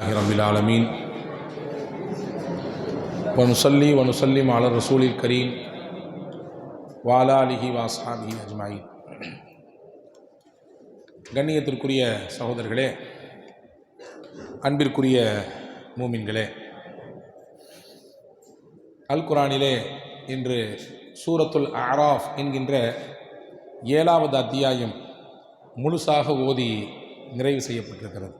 رب العالمين ونصلي ونسلم على الرسول الكريم وعلى آله وأصحابه أجمعين கண்ணியத்திற்குரிய சகோதரர்களே அன்பிற்குரிய மூமின்களே அல் குரானிலே இன்று சூரத்துல் அராஃப் என்கின்ற ஏழாவது அத்தியாயம் முழுசாக ஓதி நிறைவு செய்யப்பட்டிருக்கிறது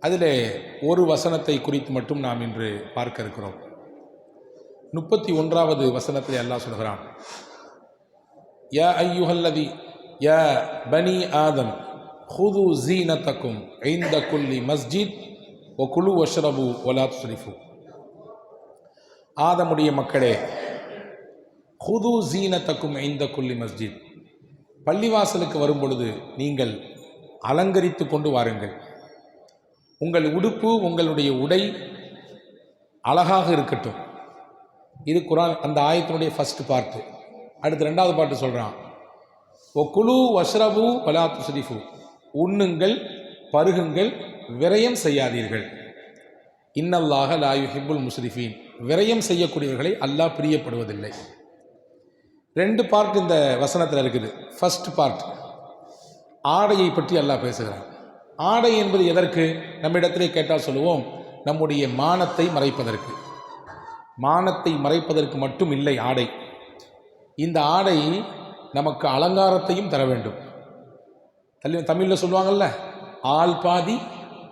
அதிலே ஒரு வசனத்தை குறித்து மட்டும் நாம் இன்று பார்க்க இருக்கிறோம். முப்பத்தி ஒன்றாவது வசனத்தில் அல்லாஹ் சொல்கிறான். யா ஐயுஹல்லதி யா பனி ஆதம் ஹுது ஜீனத்தக்கும் ஐந்த குல்லி மஸ்ஜித் ஒ குழு வஷரபு ஒலாத் சுரிஃபு ஆதமுடைய மக்களே ஹுது ஜீனத்தக்கும் ஐந்த குல்லி மஸ்ஜித் பள்ளிவாசலுக்கு வரும் பொழுது நீங்கள் அலங்கரித்து கொண்டு வாருங்கள். உங்கள் உடுப்பு உங்களுடைய உடை அழகாக இருக்கட்டும். இது குரான் அந்த ஆயத்தினுடைய ஃபஸ்ட்டு பார்ட்டு அடுத்து ரெண்டாவது பாட்டு சொல்கிறான் ஓ குழு வஷ்ரபு வலாத்து சுரிஃபு உண்ணுங்கள் பருகுங்கள் விரயம் செய்யாதீர்கள். இன்னல்லாக லாயு ஹிபுல் முஸ்ரிஃபீன் விரயம் செய்யக்கூடியவர்களை அல்லாஹ் பிரியப்படுவதில்லை. ரெண்டு பார்ட் இந்த வசனத்தில் இருக்குது. ஃபஸ்ட் பார்ட் ஆடையை பற்றி அல்லாஹ் பேசுகிறான். ஆடை என்பது எதற்கு? நம்மிடத்திலே கேட்டால் சொல்லுவோம் நம்முடைய மானத்தை மறைப்பதற்கு. மானத்தை மறைப்பதற்கு மட்டும் இல்லை ஆடை. இந்த ஆடை நமக்கு அலங்காரத்தையும் தர வேண்டும். தள்ளி தமிழில் சொல்லுவாங்கள்ல ஆள் பாதி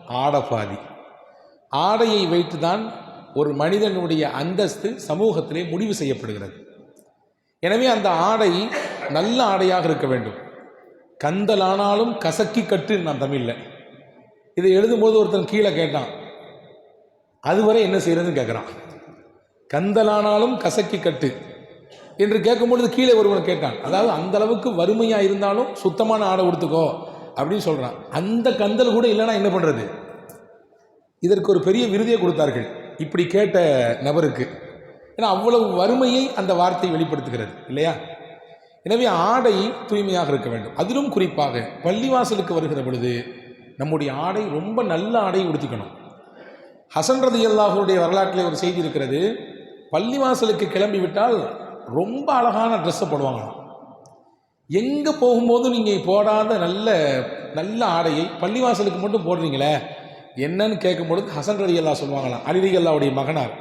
ஆட பாதி. ஆடையை வைத்து தான் ஒரு மனிதனுடைய அந்தஸ்து சமூகத்திலே முடிவு செய்யப்படுகிறது. எனவே அந்த ஆடை நல்ல ஆடையாக இருக்க வேண்டும். கந்தலானாலும் கசக்கி கட்டு நான் தமிழில். இதை எழுதும்போது ஒருத்தன் கீழே கேட்டான். அதுவரை என்ன செய்யறதுன்னு கேட்குறான் கந்தலானாலும் கசக்கி கட்டு. என்று கேட்கும்பொழுது கீழே ஒருவன் கேட்டான். அதாவது அந்த அளவுக்கு வறுமையாக இருந்தாலும் சுத்தமான ஆடை கொடுத்துக்கோ அப்படின்னு சொல்கிறான் அந்த கந்தல் கூட இல்லைன்னா என்ன பண்ணுறது இதற்கு ஒரு பெரிய விருதியை கொடுத்தார்கள். இப்படி கேட்ட நபருக்கு. ஏன்னா அவ்வளவு வறுமையை அந்த வார்த்தை வெளிப்படுத்துகிறது இல்லையா? எனவே ஆடை தூய்மையாக இருக்க வேண்டும். அதிலும் குறிப்பாக பள்ளிவாசலுக்கு வருகிற பொழுது நம்முடைய ஆடை ரொம்ப நல்ல ஆடை உடுத்திக்கணும். ஹசன் ரதி அல்லாஹருடைய வரலாற்றில் ஒரு செய்தி இருக்கிறது. பள்ளிவாசலுக்கு கிளம்பி விட்டால் ரொம்ப அழகான ட்ரெஸ்ஸை போடுவாங்களாம். எங்கே போகும்போதும் நீங்கள் போடாத நல்ல நல்ல ஆடையை பள்ளிவாசலுக்கு மட்டும் போடுறீங்களே? என்னன்னு கேட்கும்பொழுது ஹசன் ரதி அல்லா சொல்லுவாங்களாம் அலி அல்லாவுடைய மகனார்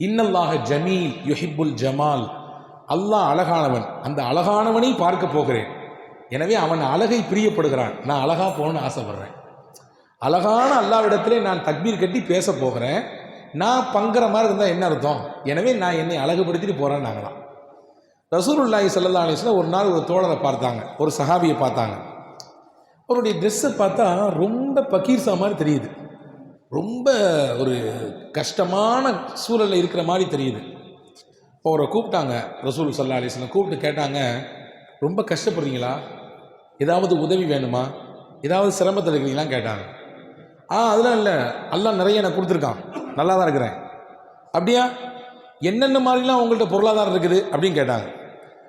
இன்னல்லாக ஜமீல் யுஹிபுல் ஜமால். அல்லாஹ் அழகானவன் அந்த அழகானவனை பார்க்க போகிறேன். எனவே அவன் அழகை பிரியப்படுகிறான். நான் அழகாக போகணும்னு ஆசைப்படுறேன். அழகான அல்லாவிடத்திலே நான் தக்பீர் கட்டி பேச போகிறேன். நான் பங்குற மாதிரி இருந்தால் என்ன அர்த்தம்? எனவே நான் என்னை அழகுபடுத்திட்டு போகிறேன் நாங்களாம். ரசூலுல்லாஹி சல்லா அலிஸ்லாம் ஒரு நாள் ஒரு தோழரை பார்த்தாங்க. ஒரு சஹாபியை பார்த்தாங்க. அவருடைய ட்ரெஸ்ஸை பார்த்தா ரொம்ப பக்கீர்சா மாதிரி தெரியுது. ரொம்ப ஒரு கஷ்டமான சூழலில் இருக்கிற மாதிரி தெரியுது. இப்போ அவரை கூப்பிட்டாங்க. ரசூல் சல்லா அலிஸ்லாம் கூப்பிட்டு கேட்டாங்க ரொம்ப கஷ்டப்படுறீங்களா? ஏதாவது உதவி வேணுமா? ஏதாவது சிரமத்தில் இருக்கிறீங்களான்னு கேட்டாங்க. ஆ அதெல்லாம் இல்லை. எல்லாம் நிறைய எனக்கு கொடுத்துருக்கான். நல்லா தான் இருக்கிறேன். அப்படியா? என்னென்ன மாதிரிலாம் உங்கள்கிட்ட பொருளாதாரம் இருக்குது? அப்படின்னு கேட்டாங்க.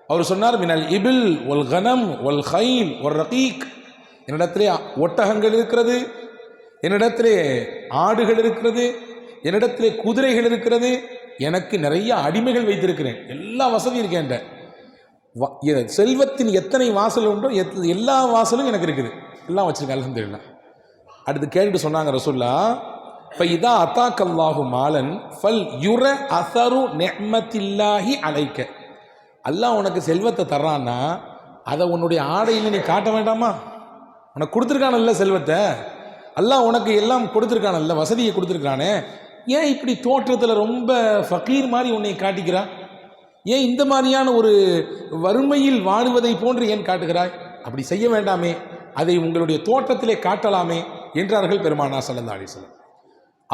அவர் சொன்னார் மினல் இபில் ஒல் கனம் ஒல் ஹைல் ஒல் ரகீக். என்னிடத்திலே ஒட்டகங்கள் இருக்கிறது என்னிடத்திலே ஆடுகள் இருக்கிறது என்னிடத்திலே குதிரைகள் இருக்கிறது. எனக்கு நிறைய அடிமைகள் வைத்திருக்கிறேன். எல்லா வசதியும் இருக்கேன் செல்வத்தின் எத்தனை வாசல் உண்டோ எத் எல்லா வாசலும் எனக்கு இருக்குது. எல்லாம் வச்சுருக்கேன் அலமதுல்லா அடுத்து கேட்டுட்டு சொன்னாங்க ரசுல்லா இப்போ இதான் அத்தாக்கல்லாஹு மாலன் ஃபல் யுர அசரு நெஹ்மத்தில்லாஹி அழைக்க அல்லாஹ் உனக்கு செல்வத்தை தர்றான்னா அதை உன்னுடைய ஆடையில் நீ காட்ட வேண்டாமா? உனக்கு கொடுத்துருக்கானல்ல செல்வத்தை? அல்லாஹ் உனக்கு எல்லாம் கொடுத்துருக்கானல்ல வசதியை கொடுத்துருக்கானே ஏன் இப்படி தோற்றத்தில் ரொம்ப ஃபக்கீர் மாதிரி உன்னை காட்டிக்கிறான் ஏன் இந்த மாதிரியான ஒரு வறுமையில் வாழுவதை போன்று ஏன் காட்டுகிறாய்? அப்படி செய்ய வேண்டாமே. அதை உங்களுடைய தோற்றத்திலே காட்டலாமே என்றார்கள் பெருமானா சல்லா அலிஸ்லாம்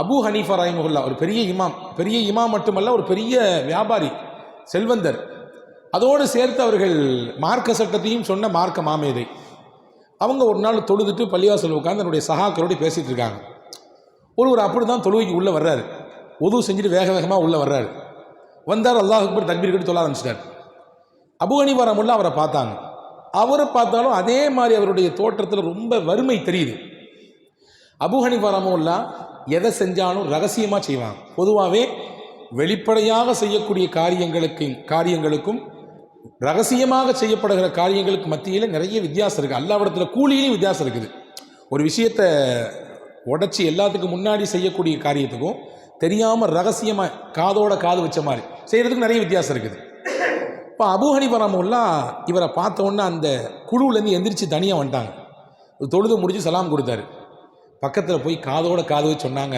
அபு ஹனீஃபா ராய்முல்லா ஒரு பெரிய இமாம் பெரிய இமாம் மட்டுமல்ல ஒரு பெரிய வியாபாரி செல்வந்தர். அதோடு சேர்த்து அவர்கள் மார்க்க சட்டத்தையும் சொன்ன மார்க்க மாமேதை. அவங்க ஒரு நாள் தொழுதுட்டு பள்ளிவாசல் உட்காந்து என்னுடைய சகாக்களோடு பேசிகிட்டு இருக்காங்க. ஒருவர் அப்படி தான் தொழுகைக்கு உள்ளே வர்றாரு. உதவு செஞ்சுட்டு வேக வேகமாக உள்ளே வர்றாரு. வந்தார் அல்லாஹ் அக்பர் தக்பீர் கட்டி சொல்ல ஆரம்பிச்சிட்டார். அபு ஹனீஃபா அவரை பார்த்தாங்க. அவரை பார்த்தாலும் அதே மாதிரி அவருடைய தோற்றத்தில் ரொம்ப வறுமை தெரியுது. அபு வரமுல்லா எதை செஞ்சாலும் ரகசியமாக செய்வாங்க. பொதுவாகவே வெளிப்படையாக செய்யக்கூடிய காரியங்களுக்கு காரியங்களுக்கும் ரகசியமாக செய்யப்படுகிற காரியங்களுக்கு மத்தியில் நிறைய வித்தியாசம் இருக்குது அல்லாவிடத்தில் கூலியிலையும் வித்தியாசம் இருக்குது. ஒரு விஷயத்தை உடைச்சி எல்லாத்துக்கும் முன்னாடி செய்யக்கூடிய காரியத்துக்கும் தெரியாமல் ரகசியமாக காதோட காது வச்ச மாதிரி. செய்கிறதுக்கு நிறைய வித்தியாசம் இருக்குது. இப்போ அபு ஹனிஃபா ரஹ்மத்துல்லா இவரை பார்த்தோன்னே அந்த குழுவுலேருந்து எந்திரிச்சு தனியாக வந்துட்டாங்க. தொழுது முடிச்சு சலாம் கொடுத்தாரு. பக்கத்தில் போய் காதோட காது வச்சு சொன்னாங்க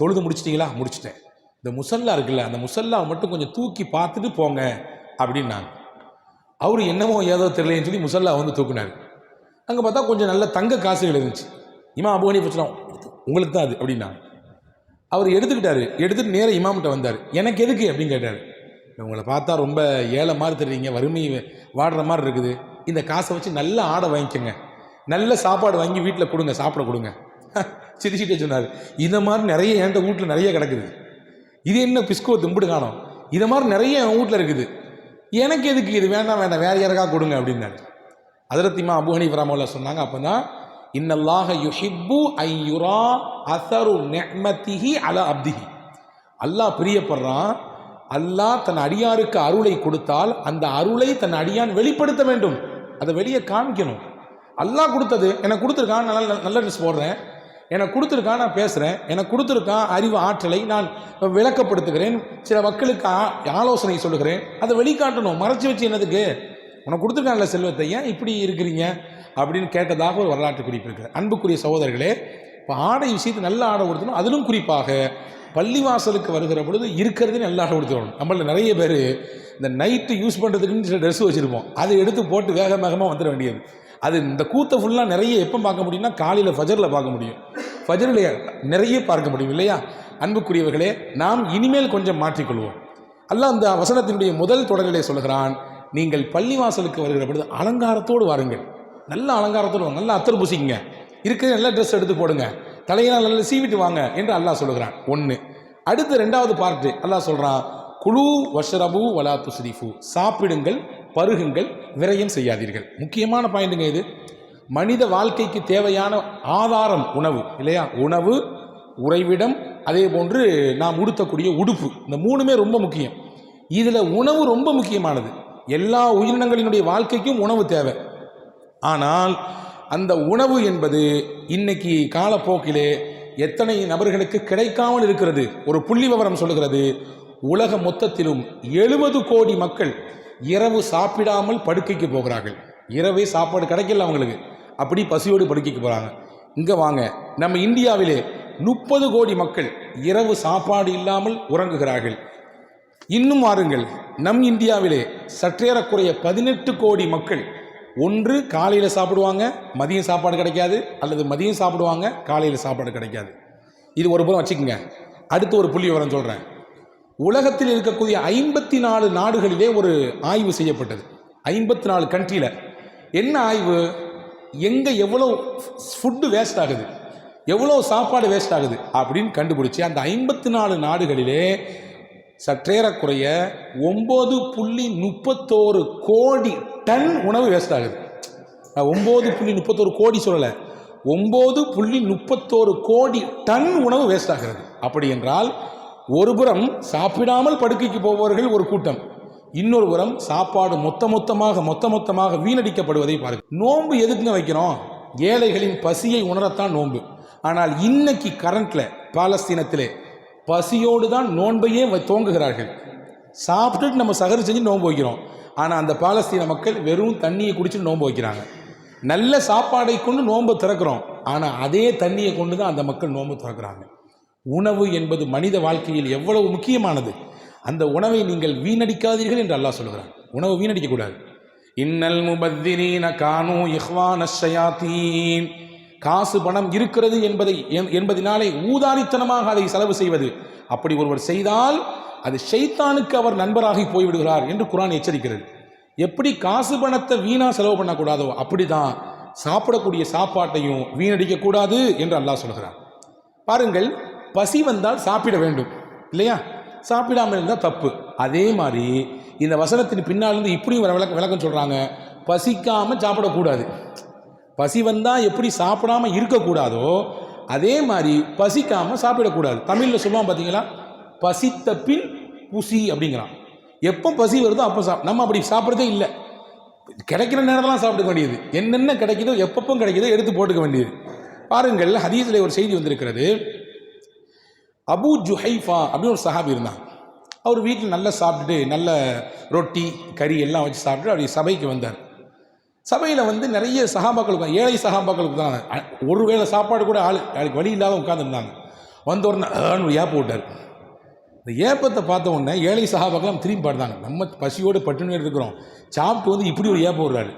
தொழுது முடிச்சிட்டிங்களா? முடிச்சிட்டேன். இந்த முசல்லா இருக்குல்ல அந்த முசல்லாவை மட்டும் கொஞ்சம் தூக்கி பார்த்துட்டு போங்க அப்படின்னாங்க. அவர் என்னமோ ஏதோ தெரியலன்னு சொல்லி முசல்லா வந்து தூக்குனார். அங்கே பார்த்தா கொஞ்சம் நல்ல தங்க காசுகள் இருந்துச்சு. இமா அபு ஹனீஃபா உங்களுக்கு தான் அது அப்படின்னாங்க. அவர் எடுத்துக்கிட்டாரு. எடுத்துட்டு நேராக இமாம்கிட்ட வந்தார். எனக்கு எதுக்கு? அப்படின்னு கேட்டார். உங்களை பார்த்தா ரொம்ப ஏழை மாதிரி தெரியுங்க வறுமை வாடுற மாதிரி இருக்குது. இந்த காசை வச்சு நல்ல ஆடை வாங்கிக்கோங்க. நல்ல சாப்பாடு வாங்கி வீட்டில் கொடுங்க. சாப்பிட கொடுங்க. சிரிச்சிட்டே சொன்னார். இந்த மாதிரி நிறைய என்கிட்ட வீட்டில் நிறைய கிடக்குது. இது என்ன பிஸ்கோ தும்புடு காணோம். இதை மாதிரி நிறைய என் வீட்டில் இருக்குது. எனக்கு எதுக்கு? இது வேண்டாம் வேண்டாம். வேற யாருக்கா கொடுங்க அப்படின்னாரு. அதிரத்திமா அபு ஹனீஃப் சொன்னாங்க. அப்போ தான் இன்னல்லாக யுஹிப்பு ஐயுரா அசரு நெஹ்மத்திஹி அல அப்திஹி. அல்லாஹ் பிரியப்படுறான் அல்லாஹ் தன் அடியாருக்கு அருளை கொடுத்தால் அந்த அருளை தன் அடியான் வெளிப்படுத்த வேண்டும். அதை வெளியே காமிக்கணும். அல்லாஹ் கொடுத்தது எனக்கு கொடுத்துருக்கான் நல்ல நல்ல ட்ரெஸ் போடுறேன். எனக்கு கொடுத்துருக்கான் நான் பேசுகிறேன் எனக்கு கொடுத்துருக்கான் அறிவு ஆற்றலை நான் விளக்கப்படுத்துகிறேன். சில மக்களுக்கு ஆ- ஆலோசனை சொல்லுகிறேன். அதை வெளிக்காட்டணும். மறைச்சி வச்சு என்னதுக்கு? உனக்கு கொடுத்துருக்கான்ல செல்வத்தை ஏன் இப்படி இருக்கிறீங்க? அப்படின்னு கேட்டதாக ஒரு வரலாற்று குறிப்பு அன்புக்குரிய சகோதரர்களே இப்போ ஆடை விஷயத்து நல்ல ஆடை கொடுத்தணும் அதிலும் குறிப்பாக பள்ளிவாசலுக்கு வருகிற பொழுது இருக்கிறதே நல்ல ஆடை கொடுத்துடணும் நம்மள நிறைய பேர் இந்த நைட்டு யூஸ் பண்ணுறதுக்குன்னு சில ட்ரெஸ் வச்சுருப்போம். அதை எடுத்து போட்டு வேக வேகமாக வந்துட வேண்டியது. அது இந்த கூத்தை ஃபுல்லாக நிறைய எப்போ பார்க்க முடியும்னா காலையில் ஃபஜரில் பார்க்க முடியும். ஃபஜரில் நிறைய பார்க்க முடியும் இல்லையா? அன்புக்குரியவர்களே நாம் இனிமேல் கொஞ்சம் மாற்றிக்கொள்வோம். அல்ல அந்த வசனத்தினுடைய முதல் தொடரிலே சொல்கிறான் நீங்கள் பள்ளிவாசலுக்கு வருகிற பொழுது அலங்காரத்தோடு வாருங்கள். நல்ல அலங்காரத்தோடு நல்ல அத்தர் பூசிக்கங்க. இருக்கிற நல்ல ட்ரெஸ் எடுத்து போடுங்க. தலையெல்லாம் நல்லா சீவிட்டு வாங்க என்று அல்லாஹ் சொல்லுகிறான். ஒன்று அடுத்து ரெண்டாவது பார்ட்டு அல்லாஹ் சொல்கிறான் குழு வஷரபு வலா துஸ்ரிஃபு. சாப்பிடுங்கள் பருகுங்கள் விரயம் செய்யாதீர்கள். முக்கியமான பாயிண்ட்டுங்க இது. மனித வாழ்க்கைக்கு தேவையான ஆதாரம் உணவு இல்லையா? உணவு உறைவிடம் அதே போன்று நாம் உடுத்தக்கூடிய உடுப்பு. இந்த மூணுமே ரொம்ப முக்கியம். இதில் உணவு ரொம்ப முக்கியமானது. எல்லா உயிரினங்களினுடைய வாழ்க்கைக்கும் உணவு தேவை. ஆனால் அந்த உணவு என்பது இன்னைக்கு காலப்போக்கிலே எத்தனை நபர்களுக்கு கிடைக்காமல் இருக்கிறது? ஒரு புள்ளி விவரம் சொல்லுகிறது உலக மொத்தத்திலும் எழுபது கோடி மக்கள் இரவு சாப்பிடாமல் படுக்கைக்கு போகிறார்கள். இரவே சாப்பாடு கிடைக்கல அவங்களுக்கு. அப்படி பசியோடு படுக்கைக்கு போகிறாங்க இங்கே வாங்க நம்ம இந்தியாவிலே முப்பது கோடி மக்கள் இரவு சாப்பாடு இல்லாமல் உறங்குகிறார்கள். இன்னும் வாருங்கள் நம் இந்தியாவிலே சற்றேறக்குறைய பதினெட்டு கோடி மக்கள் ஒன்று காலையில் சாப்பிடுவாங்க மதியம் சாப்பாடு கிடைக்காது அல்லது மதியம் சாப்பிடுவாங்க காலையில் சாப்பாடு கிடைக்காது. இது ஒரு புறம் வச்சுக்கோங்க. அடுத்து ஒரு புள்ளி விவரம் சொல்கிறேன் உலகத்தில் இருக்கக்கூடிய ஐம்பத்தி நாலு நாடுகளிலே ஒரு ஆய்வு செய்யப்பட்டது. ஐம்பத்தி நாலு கண்ட்ரியில் என்ன ஆய்வு? எங்கே எவ்வளோ ஃபுட்டு வேஸ்ட் ஆகுது? எவ்வளோ சாப்பாடு வேஸ்ட் ஆகுது? அப்படின்னு கண்டுபிடிச்சி அந்த ஐம்பத்தி நாலு நாடுகளிலே சற்றேறக்குறைய ஒம்பது புள்ளி முப்பத்தோரு கோடி டன் உணவு வேஸ்ட் ஆகுது. நான் ஒம்பது புள்ளி முப்பத்தோரு கோடி சொல்லலை. ஒம்பது புள்ளி முப்பத்தோரு கோடி டன் உணவு வேஸ்ட் ஆகிறது. அப்படி என்றால் ஒரு புறம் சாப்பிடாமல் படுக்கைக்கு போபவர்கள் ஒரு கூட்டம். இன்னொரு புறம் சாப்பாடு மொத்த மொத்தமாக மொத்த மொத்தமாக வீணடிக்கப்படுவதை பாருங்கள் நோன்பு எதுக்குங்க வைக்கிறோம்? ஏழைகளின் பசியை உணரத்தான் நோன்பு. ஆனால் இன்னைக்கு கரண்ட்ல பாலஸ்தீனத்திலே பசியோடு தான் நோன்பையே வ- சாப்பிட்டுட்டு நம்ம சகரி செஞ்சு நோன்பு வைக்கிறோம். ஆனால் அந்த பாலஸ்தீன மக்கள் வெறும் தண்ணியை குடிச்சு நோன்பு வைக்கிறாங்க. நல்ல சாப்பாடை கொண்டு நோன்பை திறக்கிறோம். ஆனால் அதே தண்ணியை கொண்டு தான் அந்த மக்கள் நோன்பு திறக்கிறாங்க. உணவு என்பது மனித வாழ்க்கையில் எவ்வளவு முக்கியமானது? அந்த உணவை நீங்கள் வீணடிக்காதீர்கள் என்று அல்லாஹ் சொல்கிறான். உணவு வீணடிக்கக்கூடாது. இன்னல் முபத்திரீன கானு இஹ்வான ஷயாத்தீன். காசு பணம் இருக்கிறது என்பதை என்- என்பதினாலே ஊதாரித்தனமாக அதை செலவு செய்வது. அப்படி ஒருவர் செய்தால் அது ஷைத்தானுக்கு அவர் நண்பராகி போய்விடுகிறார் என்று குரான் எச்சரிக்கிறது. எப்படி காசு பணத்தை வீணா செலவு பண்ணக்கூடாதோ அப்படிதான் சாப்பிடக்கூடிய சாப்பாட்டையும் வீணடிக்கக்கூடாது என்று அல்லாஹ் சொல்கிறார் பாருங்கள் பசி வந்தால் சாப்பிட வேண்டும் இல்லையா? சாப்பிடாமல் இருந்தால் தப்பு. அதே மாதிரி இந்த வசனத்தின் பின்னால் இருந்து இப்படியும் விளக்கம் விளக்கம் சொல்கிறாங்க பசிக்காமல் சாப்பிடக்கூடாது. பசி வந்தால் எப்படி சாப்பிடாம இருக்கக்கூடாதோ அதே மாதிரி பசிக்காமல் சாப்பிடக்கூடாது. தமிழில் சொல்லுவான் பார்த்தீங்களா பசித்த பின் புசி அப்படிங்கிறான். எப்போ பசி வருதோ அப்போ சாப் நம்ம அப்படி சாப்பிட்றதே இல்லை. கிடைக்கிற நேரம்லாம் சாப்பிட வேண்டியது. என்னென்ன கிடைக்குதோ எப்பப்போ கிடைக்குதோ எடுத்து போட்டுக்க வேண்டியது. பாருங்கள் ஹதீஸில் ஒரு செய்தி வந்திருக்கிறது. அபூ ஜுஹைஃபா அப்படின்னு ஒரு சஹாபி இருந்தான். அவர் வீட்டில் நல்லா சாப்பிட்டுட்டு நல்ல ரொட்டி கறி எல்லாம் வச்சு சாப்பிட்டு அப்படி சபைக்கு வந்தார். சபையில் வந்து நிறைய சகாபாக்கள் உட்காந்து ஏழை சகாபாக்கள் தான் ஒரு வேளை சாப்பாடு கூட ஆள் ஆளுக்கு வழி இல்லாத உட்காந்துருந்தாங்க வந்த உடனே ஒரு ஏப்ப விட்டார். இந்த ஏப்பத்தை பார்த்த உடனே ஏழை சகாபாக்கெல்லாம் திரும்பி பாடுறாங்க. நம்ம பசியோடு பட்டுன்னு இருக்கிறோம். சாப்பிட்டு வந்து இப்படி ஒரு ஏப்பம் விடுறாரு.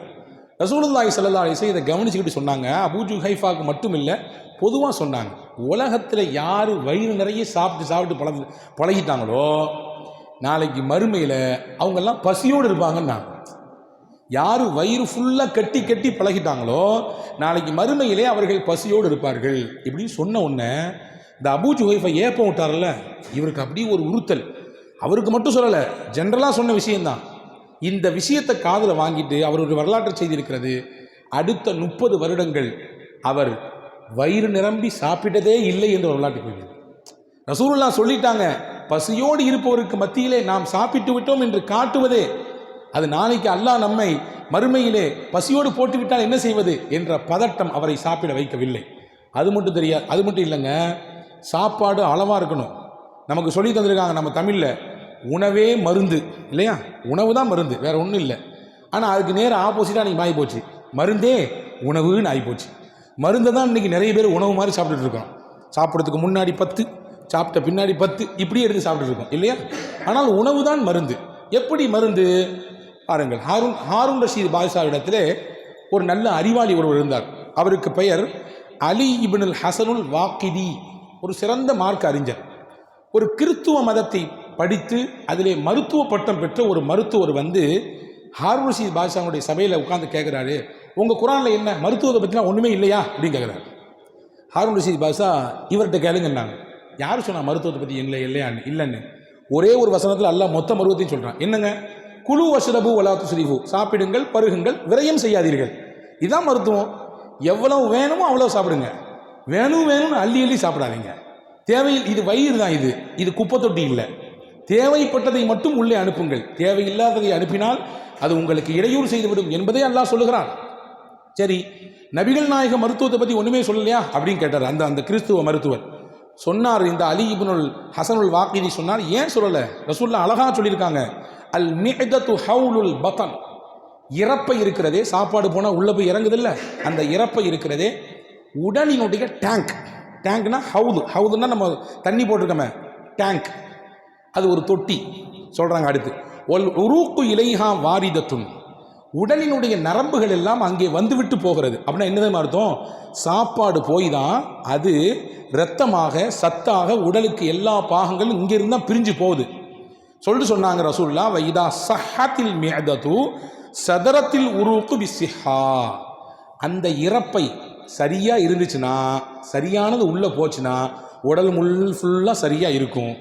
ரசூலுல்லாய் ஸல்லல்லாஹு இசை இதை கவனிச்சுக்கிட்டு சொன்னாங்க. அபூஜு ஹைஃபாக்கு மட்டும் இல்லை பொதுவாக சொன்னாங்க. உலகத்தில் யார் வயிறு நிறைய சாப்பிட்டு சாப்பிட்டு பழகு பழகிட்டாங்களோ நாளைக்கு மறுமையில் அவங்கெல்லாம் பசியோடு இருப்பாங்கன்னாங்க. யார் வயிறு ஃபுல்லாக கட்டி கட்டி பழகிட்டாங்களோ நாளைக்கு மறுமையிலே அவர்கள் பசியோடு இருப்பார்கள். இப்படின்னு சொன்ன உடனே இந்த அபூ ஜுஹைஃபை ஏப்பம் விட்டார்ல இவருக்கு அப்படியே ஒரு உறுத்தல். அவருக்கு மட்டும் சொல்லலை ஜென்ரலாக சொன்ன விஷயந்தான் இந்த விஷயத்தை காதில் வாங்கிட்டு அவர் ஒரு வரலாற்று செய்திருக்கிறது. அடுத்த முப்பது வருடங்கள் அவர் வயிறு நிரம்பி சாப்பிட்டதே இல்லை என்று வரலாற்று போகிறது ரசூலுல்லா சொல்லிட்டாங்க பசியோடு இருப்பவருக்கு மத்தியிலே நாம் சாப்பிட்டு விட்டோம் என்று காட்டுவதே அது நாளைக்கு அல்லாஹ் நம்மை மறுமையிலே பசியோடு போட்டுவிட்டால் என்ன செய்வது என்ற பதட்டம் அவரை சாப்பிட வைக்கவில்லை. அது மட்டும் தெரியாது அது மட்டும் இல்லைங்க. சாப்பாடு அளவாக இருக்கணும். நமக்கு சொல்லி தந்திருக்காங்க நம்ம தமிழில் உணவே மருந்து இல்லையா? உணவு தான் மருந்து வேற ஒன்றும் இல்லை. ஆனால் அதுக்கு நேரம் ஆப்போசிட்டாக நீங்கள் மாறி போச்சு மருந்தே உணவுன்னு ஆகிப்போச்சு மருந்தை தான் இன்றைக்கி நிறைய பேர் உணவு மாதிரி சாப்பிட்டுட்டு இருக்கோம். சாப்பிட்றதுக்கு முன்னாடி பத்து சாப்பிட்ட பின்னாடி பத்து இப்படியே எடுத்து சாப்பிட்டுட்டு இருக்கோம் இல்லையா? ஆனால் உணவு தான் மருந்து. எப்படி மருந்து? பாருங்கள். ஹாரூன் ஹாரூன் ரஷீத் பாதுஷாவிடத்திலே ஒரு நல்ல அறிவாளி ஒருவர் இருந்தார். அவருக்கு பெயர் அலி இப்னுல் ஹசனுல் வாக்கிதி ஒரு சிறந்த மார்க் அறிஞர். ஒரு கிறித்துவ மதத்தை படித்து அதிலே மருத்துவ பட்டம் பெற்ற ஒரு மருத்துவர் வந்து ஹாரூன் ரஷீத் பாதுஷாவுடைய சபையில் உட்காந்து கேட்குறாரு உங்கள் குரானில் என்ன? மருத்துவத்தை பற்றிலாம் ஒன்றுமே இல்லையா? அப்படின்னு கேட்குறாரு ஹாரூன் ரஷீத் பாஷா இவர்கிட்ட கேளுங்கன்னாங்க. யார் சொன்னா மருத்துவத்தை பற்றி இல்லை இல்லையான்னு? இல்லைன்னு. ஒரே ஒரு வசனத்தில் அல்ல மொத்த மருத்துவத்தையும் சொல்கிறான் என்னங்க? குழு வஷ்ரபு வலாத்து சுரிஃபு சாப்பிடுங்கள் பருகுங்கள் விரயம் செய்யாதீர்கள். இதுதான் மருத்துவம். எவ்வளவு வேணுமோ அவ்வளோ சாப்பிடுங்க. வேணும் வேணும்னு அள்ளி அள்ளி சாப்பிடாதீங்க. தேவையில் இது வயிறு தான் இது. இது குப்பை தொட்டி இல்லை. தேவைப்பட்டதை மட்டும் உள்ளே அனுப்புங்கள். தேவையில்லாததை அனுப்பினால் அது உங்களுக்கு இடையூறு செய்துவிடும் என்பதை அல்லாஹ் சொல்லுகிறான். சரி நபிகள் நாயக மருத்துவத்தை பற்றி ஒன்றுமே சொல்லலையா? அப்படின்னு கேட்டார் அந்த அந்த கிறிஸ்துவ மருத்துவர். சொன்னார் இந்த அலி இபுனுல் ஹசனுல் வாக்கிதி சொன்னார். ஏன் சொல்லலை? ரசூல்லா அழகாக சொல்லியிருக்காங்க. அல் மிஹதத்து ஹவுலுல் பத்தன். இறப்பை இருக்கிறதே சாப்பாடு போனால் உள்ளே போய் இறங்குதில்ல? அந்த இறப்பை இருக்கிறதே உடலினுடைய டேங்க் டேங்க்னா ஹவுது ஹவுதுன்னா நம்ம தண்ணி போட்டிருக்கோமே டேங்க் அது ஒரு தொட்டி சொல்கிறாங்க அடுத்து. ஒல் உருப்பு இலைஹா வாரிதத்துன். உடலினுடைய நரம்புகள் எல்லாம் அங்கே வந்துவிட்டு போகிறது. அப்படின்னா என்னதான் அர்த்தம்? சாப்பாடு போய் தான் அது இரத்தமாக சத்தாக உடலுக்கு எல்லா பாகங்களும் இங்கே தான் பிரிஞ்சு போகுது. சொல்லிட்டு சொன்னாங்க ரசூல்லா வைதா சஹத்தில் மேதது சதரத்தில் உருவுக்கு பிசிஹா அந்த இறப்பை சரியாக இருந்துச்சுன்னா சரியானது உள்ளே போச்சுன்னா உடல் முள் ஃபுல்லாக சரியாக இருக்கும்.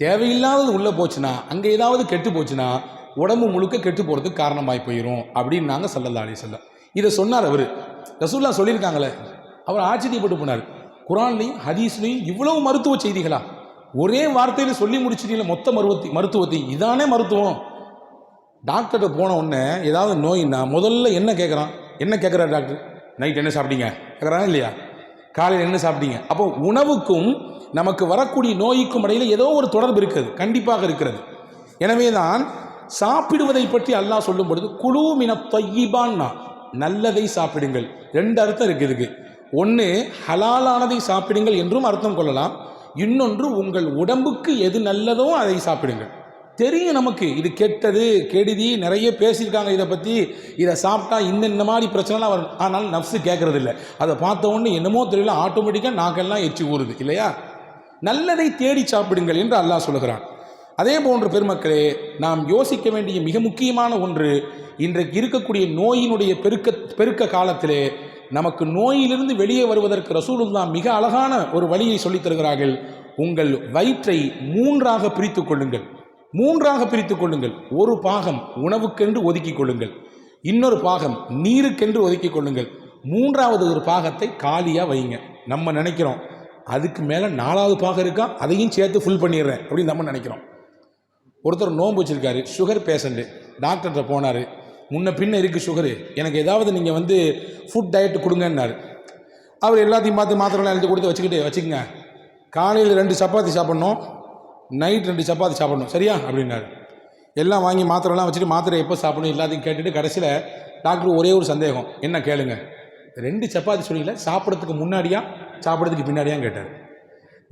தேவையில்லாதது உள்ளே போச்சுன்னா அங்கே ஏதாவது கெட்டு போச்சுன்னா உடம்பு முழுக்க கெட்டு போகிறதுக்கு காரணமாகி போயிடும் அப்படின்னாங்க சல்லல்லா அலி சொல்ல இதை சொன்னார் அவர். ரசூல்லா சொல்லியிருக்காங்களே அவர் ஆச்சரியப்பட்டு போனார். குரான்லையும் ஹதீஸ்லையும் இவ்வளவு மருத்துவ செய்திகளா? ஒரே வார்த்தையில் சொல்லி முடிச்சிட்டீங்களா மொத்த மருவத்தி மருத்துவத்தை. இதானே மருத்துவம். டாக்டர்கிட்ட போன உடனே ஏதாவது நோயின்னா முதல்ல என்ன கேட்குறான் என்ன கேட்குறாரு டாக்டர் நைட் என்ன சாப்பிட்டீங்க? கேட்குறாங்க இல்லையா? காலையில் என்ன சாப்பிட்டீங்க? அப்போ உணவுக்கும் நமக்கு வரக்கூடிய நோய்க்கும் இடையில் ஏதோ ஒரு தொடர்பு இருக்கிறது கண்டிப்பாக இருக்கிறது. எனவே தான் சாப்பிடுவதை பற்றி அல்லாஹ் சொல்லும் பொழுது குழு மின தொய்யிபான்னா நல்லதை சாப்பிடுங்கள். ரெண்டு அர்த்தம் இருக்குது இதுக்கு. ஒன்று ஹலாலானதை சாப்பிடுங்கள் என்றும் அர்த்தம் கொள்ளலாம். இன்னொன்று உங்கள் உடம்புக்கு எது நல்லதோ அதை சாப்பிடுங்கள். தெரியும் நமக்கு இது கெட்டது கெடுதி நிறைய பேசியிருக்காங்க இதை பற்றி இதை சாப்பிட்டா இந்த இந்த மாதிரி பிரச்சனைலாம் வரும். ஆனால் நஃப்ஸு கேட்கறது இல்லை அதை பார்த்த உடனே என்னமோ தெரியல ஆட்டோமேட்டிக்காக நாக்கெல்லாம் எச்சு ஊறுது இல்லையா? நல்லதை தேடி சாப்பிடுங்கள் என்று அல்லாஹ் சொல்லுகிறான். அதே போன்ற பெருமக்களே நாம் யோசிக்க வேண்டிய மிக முக்கியமான ஒன்று இன்றைக்கு இருக்கக்கூடிய நோயினுடைய பெருக்க பெருக்க காலத்திலே நமக்கு நோயிலிருந்து வெளியே வருவதற்கு ரசூலுல்லா மிக அழகான ஒரு வழியை சொல்லித் தருகிறார்கள். உங்கள் வயிற்றை மூன்றாக பிரித்து கொள்ளுங்கள். மூன்றாக பிரித்து கொள்ளுங்கள். ஒரு பாகம் உணவுக்கென்று ஒதுக்கிக் கொள்ளுங்கள். இன்னொரு பாகம் நீருக்கென்று ஒதுக்கிக் கொள்ளுங்கள். மூன்றாவது ஒரு பாகத்தை காலியாக வைங்க. நம்ம நினைக்கிறோம் அதுக்கு மேலே நாலாவது பாகம் இருக்கா? அதையும் சேர்த்து ஃபுல் பண்ணிடுறேன் அப்படின்னு நம்ம நினைக்கிறோம். ஒருத்தர் நோன்பு வச்சுருக்காரு. சுகர் பேஷண்ட்டு டாக்டர்கிட்ட போனார். முன்ன பின்ன இருக்குது சுகரு எனக்கு ஏதாவது நீங்கள் வந்து ஃபுட் டயட் கொடுங்கன்னாரு. அவர் எல்லாத்தையும் பார்த்து மாத்திரைலாம் எழுதி கொடுத்து வச்சுக்கிட்டு வச்சுக்கங்க. காலையில் ரெண்டு சப்பாத்தி சாப்பிட்ணும் நைட் ரெண்டு சப்பாத்தி சாப்பிட்ணும். சரியா? அப்படின்னாரு. எல்லாம் வாங்கி மாத்திரைலாம் வச்சுட்டு மாத்திரை எப்போ சாப்பிடணும் எல்லாத்தையும் கேட்டுட்டு கடைசியில் டாக்டர் ஒரே ஒரு சந்தேகம். என்ன கேளுங்க. ரெண்டு சப்பாத்தி சொன்னீங்களே சாப்பிட்றதுக்கு முன்னாடியா சாப்பிட்றதுக்கு பின்னாடியான்னு கேட்டார்.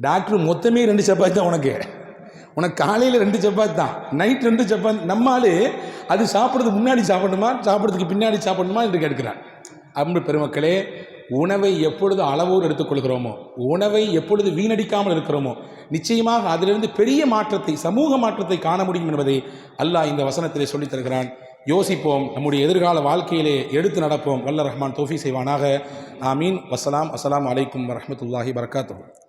டாக்டர் மொத்தமே ரெண்டு சப்பாத்தி தான் உனக்கு. உனக்கு காலையில் ரெண்டு சப்பாத்தி தான். நைட் ரெண்டு சப்பாத்தி. நம்ம அது சாப்பிட்றதுக்கு முன்னாடி சாப்பிடணுமா? சாப்பிட்றதுக்கு பின்னாடி சாப்பிடணுமா என்று கேட்கிறான் அன்பு பெருமக்களே உணவை எப்பொழுது அளவோடு எடுத்துக்கொள்கிறோமோ உணவை எப்பொழுது வீணடிக்காமல் இருக்கிறோமோ நிச்சயமாக அதிலிருந்து பெரிய மாற்றத்தை சமூக மாற்றத்தை காண முடியும் என்பதை அல்லாஹ் இந்த வசனத்திலே சொல்லித் தருகிறான். யோசிப்போம் நம்முடைய எதிர்கால வாழ்க்கையிலே எடுத்து நடப்போம். வல்ல ரஹ்மான் தோஃபி செய்வானாக. ஆமீன். வசலாம் அஸ்லாம் அலைக்கும் வரமத்துல்லாஹி வரகாத்துஹு